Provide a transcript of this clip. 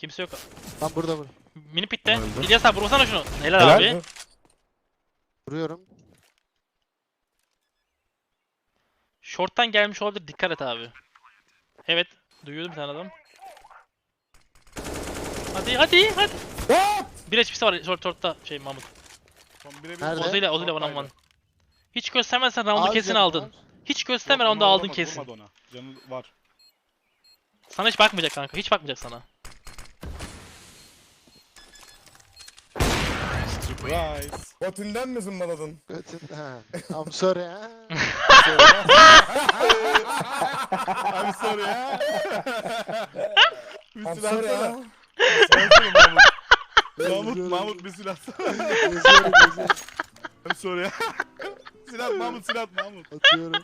Kimse yok. Lan burada vur. Mini pitte. Öldü. İlyas abi vursana şunu. Helal, Helal. abi. Vuruyorum. Short'tan gelmiş olabilir. Dikkat et abi. Evet. Duyuyordum bir tane adam. Hadi hadi hadi. Bir HP'si var short short'ta şey Mahmut. Son birebir Nerede? Ozuyla Ozuyla one on one. Hiç göstermezsen round'u Az kesin canım aldın. var. Hiç gösterme round'u aldın kesin. Ona. Canı var. Sana hiç bakmayacak kanka. Hiç bakmayacak sana. Surprise. Botinden mi zımbaladın? Götün. Ha. I'm sorry ha. I'm sorry ya. bir I'm silah sorry atsana. Mahmut. Mahmut, bir silah atsana. I'm sorry silah Mahmut silah at Mahmut. Atıyorum.